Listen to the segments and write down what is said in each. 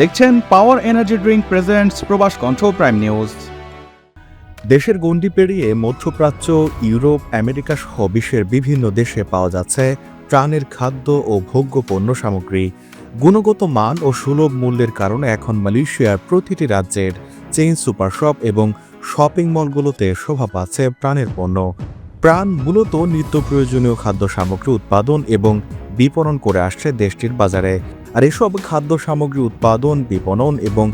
দেখছেন পাওয়ার energy drink presents প্রবাস কণ্ঠ প্রাইম নিউজ দেশের গণ্ডি পেরিয়ে মধ্যপ্রাচ্য, ইউরোপ, আমেরিকা সহ বিশ্বের বিভিন্ন দেশে পাওয়া যাচ্ছে প্রাণের খাদ্য ও ভোগ্য পণ্য সামগ্রী। গুণগত মান ও সুলভ মূল্যের কারণে এখন মালয়েশিয়ার প্রতিটি রাজ্যের চেইন সুপার শপ এবং শপিং মলগুলোতে শোভা পাচ্ছে প্রাণের পণ্য। প্রাণ মূলত নিত্য প্রয়োজনীয় খাদ্য সামগ্রী, উৎপাদন এবং বিপণন করে আসছে দেশটির বাজারে। আর এসব খাদ্য সামগ্রী উৎপাদন, বিপণন এবং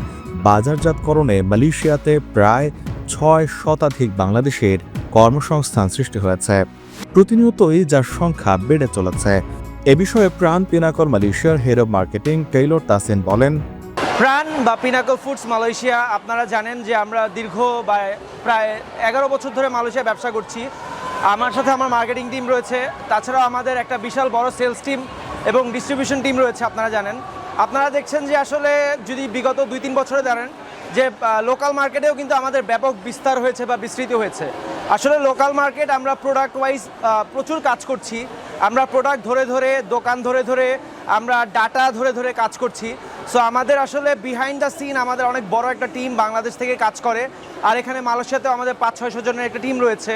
বাজারজাতকরণে মালয়েশিয়াতে প্রায় ছয় শতাধিক বাংলাদেশের কর্মসংস্থান সৃষ্টি হয়েছে, প্রতিনিয়তই যার সংখ্যা বেড়ে চলেছে। এ বিষয়ে প্রাণ পিনাকর মালয়েশিয়ার head of marketing Taylor Tasin বলেন, প্রাণ বা পিনাকল ফুডস মালয়েশিয়া, আপনারা জানেন যে আমরা দীর্ঘ বা প্রায় এগারো বছর ধরে মালয়েশিয়া ব্যবসা করছি। আমার সাথে আমার মার্কেটিং টিম রয়েছে। তাছাড়াও আমাদের একটা বিশাল বড় সেলস টিম এবং ডিস্ট্রিবিউশন টিম রয়েছে, আপনারা জানেন। আপনারা দেখছেন যে আসলে যদি বিগত দুই তিন বছরে দাঁড়ান, যে লোকাল মার্কেটেও কিন্তু আমাদের ব্যাপক বিস্তার হয়েছে বা বিস্তৃত হয়েছে। আসলে লোকাল মার্কেট আমরা প্রোডাক্ট ওয়াইজ প্রচুর কাজ করছি। আমরা প্রোডাক্ট ধরে ধরে, দোকান ধরে ধরে, আমরা ডাটা ধরে ধরে কাজ করছি। সো আমাদের আসলে বিহাইন্ড দ্য সিন আমাদের অনেক বড় একটা টিম বাংলাদেশ থেকে কাজ করে। আর এখানে মালয়েশিয়াতেও আমাদের পাঁচ ছয়শো জনের একটা টিম রয়েছে।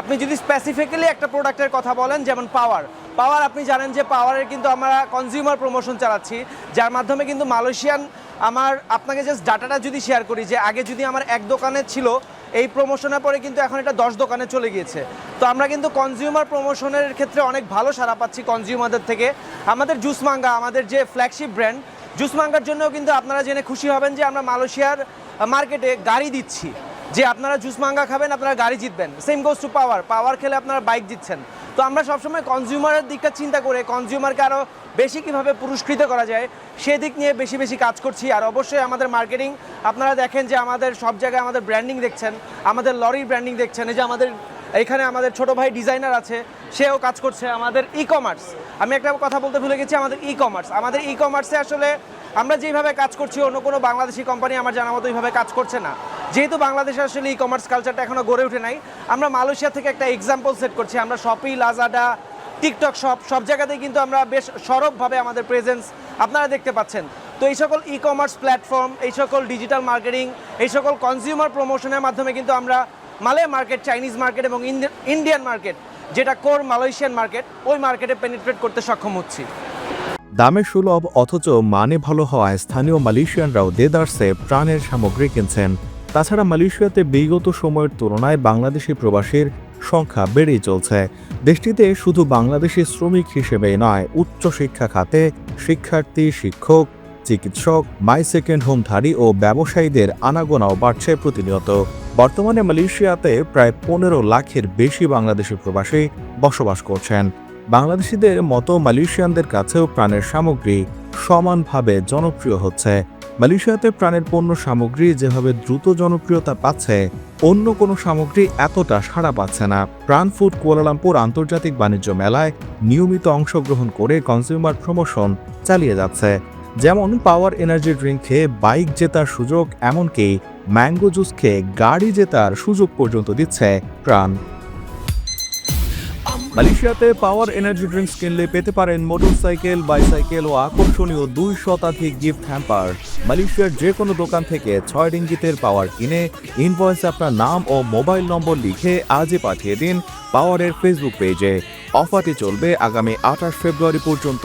আপনি যদি স্পেসিফিক্যালি একটা প্রোডাক্টের কথা বলেন, যেমন পাওয়ার পাওয়ার আপনি জানেন যে পাওয়ারের কিন্তু আমরা কনজিউমার প্রমোশন চালাচ্ছি, যার মাধ্যমে কিন্তু মালয়েশিয়ান আমার আপনাকে জাস্ট ডাটাটা যদি শেয়ার করি যে আগে যদি আমার এক দোকানে ছিল, এই প্রমোশনের পরে কিন্তু এখন এটা দশ দোকানে চলে গিয়েছে। তো আমরা কিন্তু কনজিউমার প্রমোশনের ক্ষেত্রে অনেক ভালো সাড়া পাচ্ছি কনজিউমারদের থেকে। আমাদের জুস মাঙ্গা আমাদের যে ফ্ল্যাগশিপ ব্র্যান্ড জুস মাঙ্গার জন্যও কিন্তু আপনারা জেনে খুশি হবেন যে আমরা মালয়েশিয়ার মার্কেটে গাড়ি দিচ্ছি। যে আপনারা জুস মাঙ্গা খাবেন, আপনারা গাড়ি জিতবেন। সেম গোস টু পাওয়ার পাওয়ার খেলে আপনারা বাইক জিতছেন। তো আমরা সবসময় কনজিউমারের দিকটা চিন্তা করে কনজিউমারকে আরও বেশি কীভাবে পুরস্কৃত করা যায়, সেদিক নিয়ে বেশি বেশি কাজ করছি। আর অবশ্যই আমাদের মার্কেটিং আপনারা দেখেন যে আমাদের সব জায়গায় আমাদের ব্র্যান্ডিং দেখছেন, আমাদের লরির ব্র্যান্ডিং দেখছেন, এই যে আমাদের, এখানে আমাদের ছোট ভাই ডিজাইনার আছে, সেও কাজ করছে আমাদের ই কমার্স আমি একটা কথা বলতে ভুলে গেছি, আমাদের ই কমার্স আমাদের ই কমার্সে আসলে আমরা যেভাবে কাজ করছি, অন্য কোনো বাংলাদেশি কোম্পানি আমার জানা মতো এইভাবে কাজ করছে না। যেহেতু বাংলাদেশে আসলে ই কমার্স কালচারটা এখনও গড়ে ওঠে নাই, আমরা মালয়েশিয়া থেকে একটা এক্সাম্পল সেট করছি। আমরা শপি লাজাডা টিকটক শপ সব জায়গাতেই কিন্তু আমরা বেশ সরবভাবে আমাদের প্রেজেন্স আপনারা দেখতে পাচ্ছেন। তো এই সকল ই কমার্স প্ল্যাটফর্ম এই সকল ডিজিটাল মার্কেটিং এই সকল কনজিউমার প্রমোশনের মাধ্যমে কিন্তু আমরা মালে মার্কেট চাইনিজ মার্কেট এবং ইন্ডিয়ান মার্কেট যেটা কোর মালয়েশিয়ান মার্কেট ওই মার্কেটে পেনিট্রেট করতে সক্ষম হচ্ছি। দামে সুলভ, অথচ মানে ভালো হওয়ায় স্থানীয় মালয়েশিয়ানরাও দেদার্সে প্রাণের সামগ্রী কিনছেন। তাছাড়া মালয়েশিয়াতে বিগত সময়ের তুলনায় বাংলাদেশি প্রবাসীর সংখ্যা বেড়েই চলছে। দেশটিতে শুধু বাংলাদেশি শ্রমিক হিসেবে নয়, উচ্চ শিক্ষা খাতে শিক্ষার্থী, শিক্ষক, চিকিৎসক, মাই সেকেন্ড হোমধারী ও ব্যবসায়ীদের আনাগোনাও বাড়ছে প্রতিনিয়ত। বর্তমানে মালয়েশিয়াতে প্রায় পনেরো লাখের বেশি বাংলাদেশি প্রবাসী বসবাস করছেন। বাংলাদেশিদের মতো মালয়েশিয়ানদের কাছেও প্রাণের সামগ্রী সমানভাবে জনপ্রিয় হচ্ছে। মালয়েশিয়াতে প্রাণের পণ্য সামগ্রী যেভাবে দ্রুত জনপ্রিয়তা পাচ্ছে, অন্য কোনো সামগ্রী এতটা সাড়া পাচ্ছে না। প্রাণ ফুড কুয়ালালামপুর আন্তর্জাতিক বাণিজ্য মেলায় নিয়মিত অংশগ্রহণ করে কনজিউমার প্রমোশন চালিয়ে যাচ্ছে। যেমন পাওয়ার এনার্জি ড্রিঙ্ক খেয়ে বাইক জেতার সুযোগ, এমনকি ম্যাঙ্গো জুস খেয়ে গাড়ি জেতার সুযোগ পর্যন্ত দিচ্ছে প্রাণ। মালয়েশিয়াতে পাওয়ার এনার্জি ড্রিঙ্কস কিনলে পেতে পারেন মোটরসাইকেল, বাইসাইকেল ও আকর্ষণীয় দুই শতাধিক গিফট হ্যাম্পার। মালয়েশিয়ার যে কোনো দোকান থেকে ছয় রিঙ্গিতের পাওয়ার কিনে ইনভয়েসে আপনার নাম ও মোবাইল নম্বর লিখে আজই পাঠিয়ে দিন পাওয়ারের ফেসবুক পেজে। অফারটি চলবে আগামী আঠাশ ফেব্রুয়ারি পর্যন্ত।